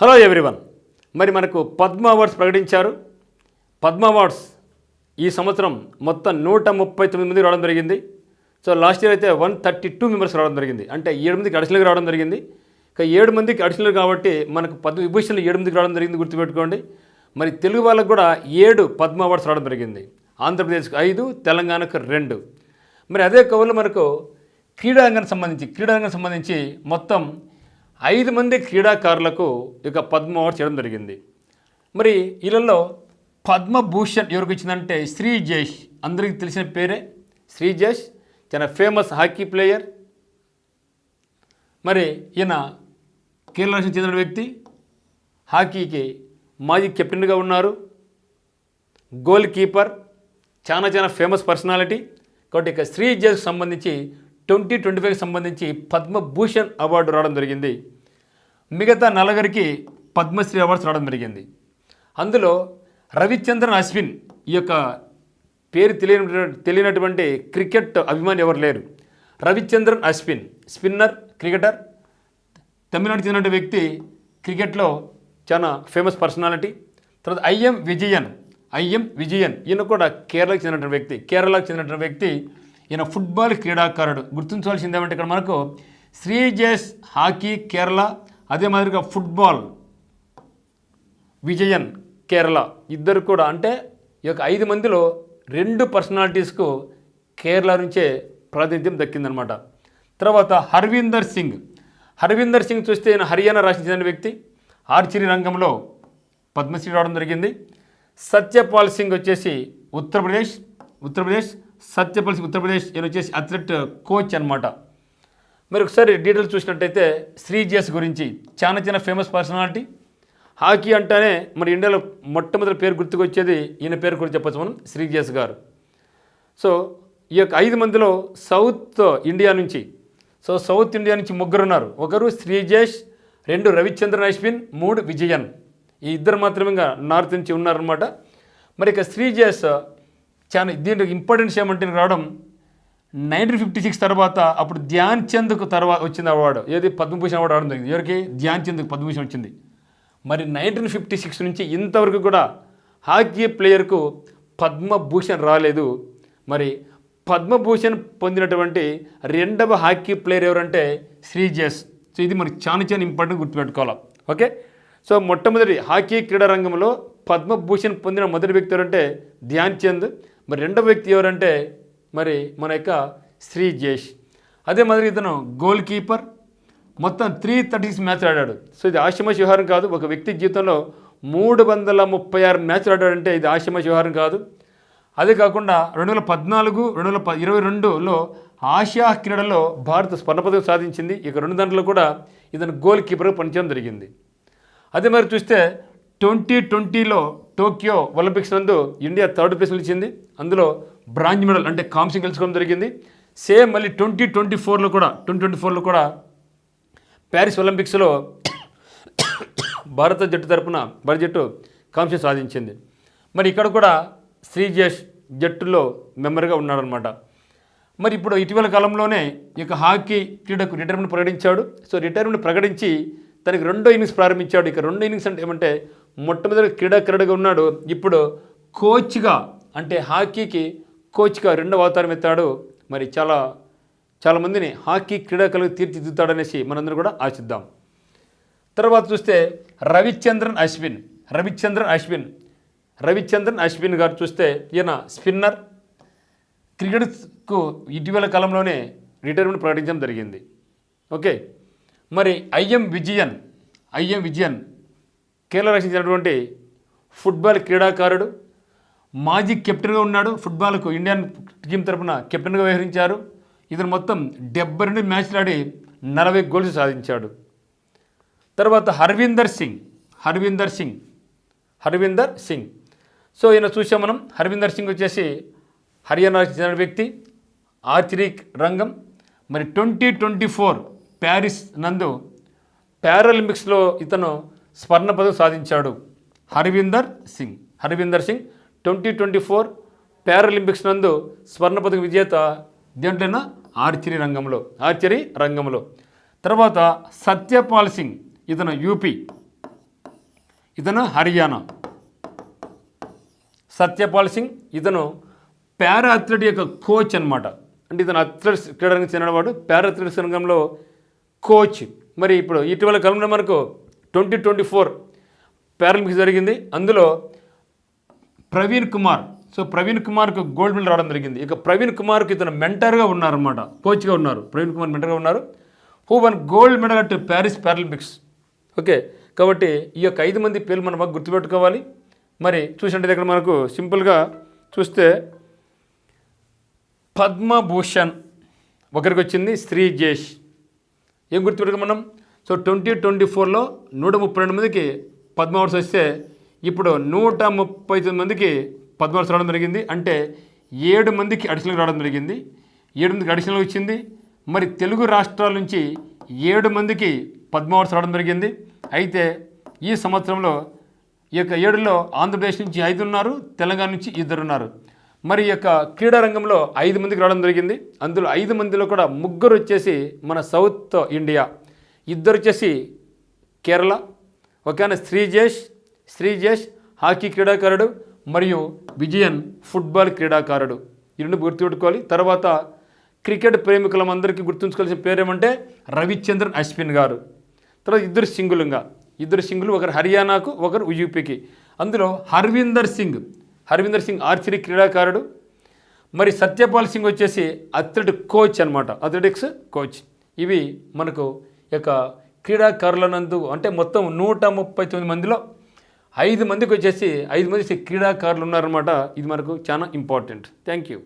Hello everyone. మరి మనకు Padma awards ప్రకటించారు. పద్మ అవార్డ్స్ ఈ సంవత్సరం మొత్తం నూట ముప్పై తొమ్మిది మంది రావడం జరిగింది. సో లాస్ట్ ఇయర్ అయితే వన్ థర్టీ టూ మెంబర్స్ రావడం జరిగింది. అంటే ఏడు మందికి అడిషనల్గా రావడం జరిగింది. ఇక ఏడు మందికి అడిషనల్ కాబట్టి మనకు పద్మ విభూషణలు ఏడు మందికి రావడం జరిగింది గుర్తుపెట్టుకోండి. మరి తెలుగు వాళ్ళకు కూడా ఏడు పద్మ అవార్డ్స్ రావడం జరిగింది. ఆంధ్రప్రదేశ్కు ఐదు తెలంగాణకు రెండు. మరి అదే కవులు మనకు క్రీడాంగం సంబంధించి క్రీడాంగం సంబంధించి మొత్తం ఐదు మంది క్రీడాకారులకు ఇక పద్మ అవార్డు చేయడం జరిగింది. మరి వీళ్ళల్లో పద్మభూషణ్ ఎవరికి ఇచ్చిందంటే శ్రీ జేష్. అందరికీ తెలిసిన పేరే శ్రీ జేష్. చాలా ఫేమస్ హాకీ ప్లేయర్ మరి ఈయన కేరళ రాష్ట్రం చెందిన వ్యక్తి. హాకీకి మాజీ కెప్టెన్గా ఉన్నారు. గోల్ కీపర్ చాలా చాలా ఫేమస్ పర్సనాలిటీ కాబట్టి ఇక శ్రీ సంబంధించి ట్వంటీ ట్వంటీ ఫైవ్కి సంబంధించి పద్మభూషణ్ అవార్డు రావడం జరిగింది. మిగతా నలుగురికి పద్మశ్రీ అవార్డ్స్ రావడం జరిగింది. అందులో రవిచంద్రన్ అశ్విన్ ఈ యొక్క పేరు తెలియని తెలియనటువంటి క్రికెట్ అభిమాని ఎవరు లేరు. Ravichandran Ashwin spinner cricketer. Tamil Nadu చెందిన వ్యక్తి క్రికెట్లో చాలా ఫేమస్ పర్సనాలిటీ. తర్వాత ఐఎం విజయన్ ఐఎం విజయన్ ఈయన కూడా కేరళకు చెందినటువంటి వ్యక్తి. కేరళకు చెందినటువంటి వ్యక్తి ఈయన ఫుట్బాల్ క్రీడాకారుడు. గుర్తుంచవలసింది ఏమంటే ఇక్కడ మనకు శ్రీజేష్ హాకీ కేరళ అదే మాదిరిగా ఫుట్బాల్ విజయన్ కేరళ ఇద్దరు కూడా అంటే ఈ యొక్క ఐదు మందిలో రెండు పర్సనాలిటీస్కు కేరళ నుంచే ప్రాతినిధ్యం దక్కిందనమాట. తర్వాత హర్వీందర్ సింగ్. హర్వీందర్ సింగ్ చూస్తే ఈయన హర్యానా రాష్ట్రం చెందిన వ్యక్తి. ఆర్చరీ రంగంలో పద్మశ్రీ రావడం జరిగింది. సత్యపాల్ సింగ్ వచ్చేసి ఉత్తరప్రదేశ్ ఉత్తరప్రదేశ్ సత్యపల్సి ఉత్తరప్రదేశ్ ఈయన వచ్చేసి అథ్లెట్ కోచ్ అన్నమాట. మరి ఒకసారి డీటెయిల్స్ చూసినట్టయితే శ్రీజేస్ గురించి చాలా చిన్న ఫేమస్ పర్సనాలిటీ హాకీ అంటేనే మరి ఇండియాలో మొట్టమొదటి పేరు గుర్తుకొచ్చేది ఈయన పేరు కూడా చెప్పచ్చు మనం శ్రీజేస్ గారు. సో ఈ యొక్క ఐదు మందిలో సౌత్ ఇండియా నుంచి సో సౌత్ ఇండియా నుంచి ముగ్గురు ఉన్నారు. ఒకరు శ్రీజేష్ రెండు రవిచంద్రన్ అశ్విన్ మూడు విజయన్. ఈ ఇద్దరు మాత్రమే ఇంకా నార్త్ నుంచి ఉన్నారనమాట మరి ఇక శ్రీజేష్ చాలా దీనికి ఇంపార్టెన్స్ ఏమంటే రావడం నైన్టీన్ ఫిఫ్టీ సిక్స్ తర్వాత అప్పుడు ధ్యాన్ చంద్కు తర్వాత వచ్చింది అవార్డు. ఏది? పద్మభూషణ్ అవార్డు రావడం జరిగింది. ఎవరికి? ధ్యాన్ చంద్కు పద్మభూషణ్ వచ్చింది. మరి నైన్టీన్ ఫిఫ్టీ సిక్స్ నుంచి ఇంతవరకు కూడా హాకీ ప్లేయర్కు పద్మభూషణ్ రాలేదు. మరి పద్మభూషణ్ పొందినటువంటి రెండవ హాకీ ప్లేయర్ ఎవరంటే శ్రీజస్. సో ఇది మనకి చాలా చాలా ఇంపార్టెంట్ గుర్తుపెట్టుకోవాలి? ఓకే? సో మొట్టమొదటి హాకీ క్రీడా రంగంలో పద్మభూషణ్ పొందిన మొదటి వ్యక్తి ఎవరంటే ధ్యాన్ చంద్. మరి రెండవ వ్యక్తి ఎవరంటే మరి మన యొక్క శ్రీ జేష్ అదే మాదిరి ఇతను గోల్ కీపర్ మొత్తం త్రీ థర్టీ సిక్స్ మ్యాచ్ ఆడాడు. సో ఇది ఆశ్రమ వ్యవహారం కాదు. ఒక వ్యక్తి జీవితంలో మూడు వందల ముప్పై ఆరు మ్యాచ్లు ఆడాడంటే ఇది ఆశ్రమ వ్యవహారం కాదు. అదే కాకుండా రెండు వేల పద్నాలుగు రెండు వేల ప- ఇరవై రెండులో ఆసియా క్రీడలో భారత్ స్వర్ణ పథకం సాధించింది. ఇక రెండు దాంట్లో కూడా ఇతను గోల్ కీపర్గా పనిచేయడం జరిగింది. అదే మరి చూస్తే ట్వంటీ ట్వంటీలో టోక్యో ఒలింపిక్స్ నందు ఇండియా థర్డ్ ప్లేస్ నిలిచింది. అందులో బ్రాంజ్ మెడల్ అంటే కాంస్యం గెలుచుకోవడం జరిగింది. సేమ్ మళ్ళీ ట్వంటీ ట్వంటీ ఫోర్లో కూడా ట్వంటీ ట్వంటీ ఫోర్లో కూడా ప్యారిస్ ఒలింపిక్స్లో భారత జట్టు తరపున భారత జట్టు కాంస్యం సాధించింది. మరి ఇక్కడ కూడా శ్రీజేష్ జట్టులో మెంబర్గా ఉన్నాడనమాట మరి ఇప్పుడు ఇటీవల కాలంలోనే ఈ యొక్క హాకీ క్రీడకు రిటైర్మెంట్ ప్రకటించాడు. సో రిటైర్మెంట్ ప్రకటించి తనకి రెండో ఇన్నింగ్స్ ప్రారంభించాడు. ఇక రెండో ఇన్నింగ్స్ అంటే ఏమంటే మొట్టమొదటి క్రీడాకారుడిగా ఉన్నాడు. ఇప్పుడు కోచ్గా అంటే హాకీకి కోచ్గా రెండవ అవతారం ఎత్తాడు. మరి చాలా చాలామందిని హాకీ క్రీడాకారులకు తీర్చిదిద్దుతాడనేసి మనందరం కూడా ఆశిద్దాం. తర్వాత చూస్తే రవిచంద్రన్ అశ్విన్ రవిచంద్రన్ అశ్విన్. రవిచంద్రన్ అశ్విన్ గారు చూస్తే ఈయన స్పిన్నర్ క్రికెట్కు ఇటీవల కాలంలోనే రిటైర్మెంట్ ప్రకటించడం జరిగింది. ఓకే. మరి ఐఎం విజయన్ ఐఎం విజయన్ కేరళ రక్షించినటువంటి ఫుట్బాల్ క్రీడాకారుడు మాజీ కెప్టెన్గా ఉన్నాడు. ఫుట్బాల్కు ఇండియన్ టీం తరఫున కెప్టెన్గా వ్యవహరించారు. ఇతను మొత్తం డెబ్బై రెండు మ్యాచ్లు ఆడి నలభై గోల్స్ సాధించాడు. తర్వాత హర్వీందర్ సింగ్ హర్వీందర్ సింగ్ హర్వీందర్ సింగ్. సో ఈయన చూసాం మనం. హర్వీందర్ సింగ్ వచ్చేసి హర్యానాకి చెందిన వ్యక్తి ఆర్చరీ రంగం. మరి ట్వంటీ ట్వంటీ ఫోర్ ప్యారిస్ నందు పారాలింపిక్స్లో ఇతను స్వర్ణ పదవి సాధించాడు Harvinder Singh. Harvinder Singh twenty twenty four Paralympics నందు స్వర్ణ పదక విజేత దేంట్లైనా? ఆర్చరీ రంగంలో. ఆర్చరీ రంగంలో. తర్వాత సత్యపాల్ సింగ్ ఇతను యూపీ. ఇతను హర్యానా. సత్యపాల్ సింగ్ ఇతను పారా అథ్లెట్ యొక్క కోచ్ అన్నమాట. అంటే ఇతను అథ్లెట్స్ క్రీడకి చెందినవాడు పారా అథ్లెటిక్స్ రంగంలో కోచ్. మరి ఇప్పుడు ఇటీవల కాలంలో మనకు ట్వంటీ ట్వంటీ ఫోర్ పారలింపిక్స్ జరిగింది. అందులో ప్రవీణ్ కుమార్ సో ప్రవీణ్ కుమార్కు గోల్డ్ మెడల్ రావడం జరిగింది. ఇక ప్రవీణ్ కుమార్కి ఇతను మెంటర్గా ఉన్నారన్నమాట కోచ్గా ఉన్నారు. ప్రవీణ్ కుమార్ మెంటర్గా ఉన్నారు. Who won gold medal at Paris Paralympics okay కాబట్టి ఈ యొక్క ఐదు మంది పేర్లు మనం బాగా గుర్తుపెట్టుకోవాలి. మరి చూసినట్టు ఇక్కడ మనకు సింపుల్గా చూస్తే పద్మభూషణ్ ఒకరికి వచ్చింది శ్రీ జేష్ ఏం గుర్తుపెట్టుకో మనం? సో ట్వంటీ ట్వంటీ ఫోర్లో నూట ముప్పై రెండు మందికి పద్మ అవార్డ్స్ వస్తే ఇప్పుడు నూట ముప్పై తొమ్మిది మందికి పద్మ అవార్డ్స్ రావడం జరిగింది. అంటే ఏడు మందికి అడిషనల్గా రావడం జరిగింది. ఏడు మందికి అడిషనల్ వచ్చింది. మరి తెలుగు రాష్ట్రాల నుంచి ఏడు మందికి పద్మ అవార్డ్స్ రావడం జరిగింది. అయితే ఈ సంవత్సరంలో ఈ యొక్క ఏడులో ఆంధ్రప్రదేశ్ నుంచి ఐదు ఉన్నారు. తెలంగాణ నుంచి ఇద్దరు ఉన్నారు. మరి ఈ యొక్క క్రీడారంగంలో ఐదు మందికి రావడం జరిగింది. అందులో ఐదు మందిలో కూడా ముగ్గురు వచ్చేసి మన సౌత్ ఇండియా. ఇద్దరు వచ్చేసి కేరళ ఒకన శ్రీజేష్ శ్రీజేష్ హాకీ క్రీడాకారుడు మరియు విజయన్ ఫుట్బాల్ క్రీడాకారుడు. ఈ రెండు గుర్తుపెట్టుకోవాలి తర్వాత క్రికెట్ ప్రేమికులందరికీ గుర్తుంచుకోవాల్సిన పేరు ఏమంటే రవిచంద్రన్ అశ్విన్ గారు. తర్వాత ఇద్దరు సింగులుగా. ఇద్దరు సింగులు ఒకరు హర్యానాకు ఒకరు యూపీకి. అందులో హర్విందర్ సింగ్ హర్విందర్ సింగ్ ఆర్చరీ క్రీడాకారుడు. మరి సత్యపాల్ సింగ్ వచ్చేసి అథ్లెటిక్ కోచ్ అనమాట అథ్లెటిక్స్ కోచ్. ఇవి మనకు యొక్క క్రీడాకారులనందు అంటే మొత్తం నూట ముప్పై తొమ్మిది మందిలో ఐదు మందికి వచ్చేసి ఐదు మంది క్రీడాకారులు ఉన్నారన్నమాట. ఇది మనకు చాలా ఇంపార్టెంట్ థ్యాంక్ యూ